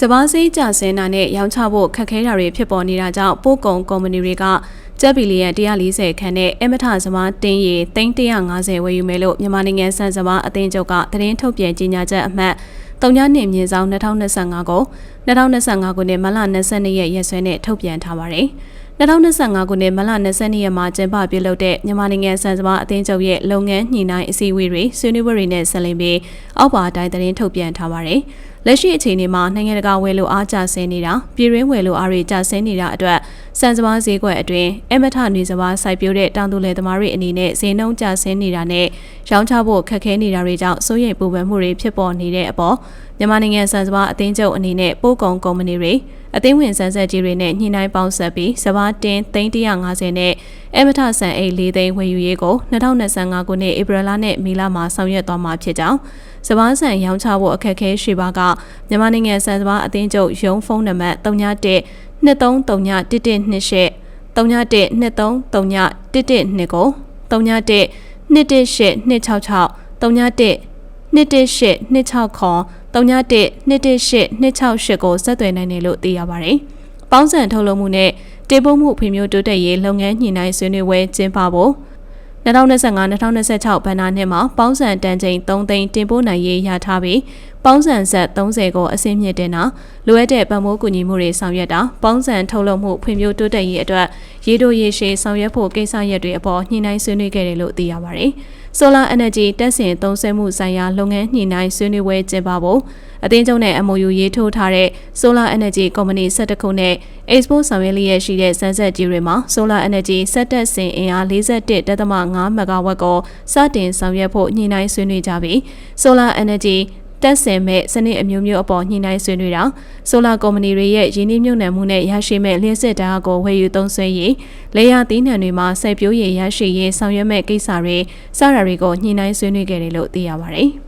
စပားစည်းကြဆင်းတာနဲ့ရောင်းချဖို့ခက်ခဲတာတွေဖြစ်ပေါ်နေတာကြောင့်ပို့ကုန်ကုမ္ပဏီတွေကကျပ်ဘီလီယံ140ခန်းနဲ့အမထစပားတင်းရီ350ဝယ်ယူမယ်လို့မြန်မာနိုင်ငံစံစပားအသင်းချုပ်ကသတင်းထုတ်ပြန်ကြေညာချက်အမှတ်တုံညနေမြင့်ဆောင်2025ကို2025ခုနှစ်မလ22ရက်ရက်စွဲနဲ့ထုတ်ပြန်ထားပါတယ်။2025ခုနှစ်မလ22ရက်မှာကျင်းပပြုလုပ်တဲ့မြန်မာနိုင်ငံစံစပါအသင်းချုပ်ရဲ့လုပ်ငန်းညှိနှိုင်းအစည်းအဝေးတွေဆွေးနွေးပွဲတွေနဲ့ဆက်လင်းပြီးအောက်ပါအတိုင်းသတင်းထုတ်ပြန်ထားပါတယ်။ လက်ရှိအခြေအနေမှာနိုင်ငံတကာဝယ်လိုအားကျဆင်းနေတာပြည်ရင်းဝယ်လိုအားတွေကျဆင်းနေတာအတွက်စံစပါဈေးကွက်အတွင်းအမထနေစပါစိုက်ပျိုးတဲ့တောင်သူလယ်သမားတွေအနေနဲ့ဈေးနှုန်းကျဆင်းနေတာနဲ့ရောင်းချဖို့ခက်ခဲနေတာတွေကြောင့်စိုးရိမ်ပူပန်မှုတွေဖြစ်ပေါ်နေတဲ့အပေါ်မြန်မာနိုင်ငံစံစပါအသင်းချုပ်အနေနဲ့ပို့ကုန်ကုမ္ပဏီတွေအသိဝင်စမ်းဆက်ကြီးတွေနဲ့ညှိနှိုင်းပေါင်းဆက်ပြီးစဘာတင်း350နဲ့ အမထဆန်အိတ်၄သိန်းဝယ်ယူရေးကို2025ခုနှစ်ဧပြီလနဲ့မေလမှာဆောင်ရွက်သွားမှာဖြစ်ကြောင်းစဘာဆန်ရောင်းချဖို့အခက်အခဲရှိပါကမြန်မာနိုင်ငံစံစဘာအသင်းချုပ်ရုံးဖုန်းနံပါတ်31 23391128 31 23391122ကို31 218 266 31 218 266ခေါ်31 218 268ကိုဆက်သွယ်နိုင်တယ်လို့သိရပါတယ်။ပေါင်းစံထုတ်လုပ်မှုနဲ့ တေပို့မှုဖွံ့ဖြိုးတိုးတက်ရေးလုပ်ငန်းညှိနှိုင်းဆွေးနွေးပွဲကျင်းပဖို့2025-2026ဘဏ္ဍာနှစ်မှာပေါင်းစံတန်ချိန်3သိန်းတင်ပို့နိုင်ရေးရထားပြီးပေါင်းစံဆက်30ကိုအဆင့်မြင့်တင်တာလိုအပ်တဲ့ပံ့ပိုးကူညီမှုတွေဆောင်ရွက်တာပေါင်းစံထုတ်လုပ်မှုဖွံ့ဖြိုးတိုးတက်ရေးအတွက်ရေတိုရေရှည်ဆောင်ရွက်ဖို့ကိစ္စရပ်တွေအပေါ်ညှိနှိုင်းဆွေးနွေးခဲ့တယ်လို့သိရပါတယ်။ Solar Energy တက်ဆင်သုံးစွဲမှုဆိုင်ရာလုပ်ငန်းညှိနှိုင်းဆွေးနွေးပွဲကျင်းပဖို့အသင်းချုပ်နဲ့ MOU ရေးထိုးထားတဲ့ Solar Energy Company 12ခုနဲ့ Export ဆောင်ရွက်လျက်ရှိတဲ့စမ်းဆက်ကြီးတွေမှာ Solar Energy စက်တက်စင်အင်အား41.5 MW ကိုစတင်ဆောင်ရွက်ဖို့ညှိနှိုင်းဆွေးနွေးကြပြီး Solar Energy တက်ဆင်မဲ့စနစ်အမျိုးမျိုးအပေါ်ညှိနှိုင်းဆွေးနွေးတာဆိုလာကုမ္ပဏီတွေရဲ့ရင်းနှီးမြှုပ်နှံမှုနဲ့ရရှိမဲ့လျှက်စစ်ဓာတ်ကိုဝယ်ယူသုံးစွဲရေးလေယာသီးနှံတွေမှာစိုက်ပျိုးရေးရရှိရေးဆောင်ရွက်မဲ့ကိစ္စတွေစတာတွေကိုညှိနှိုင်းဆွေးနွေးခဲ့တယ်လို့သိရပါတယ်။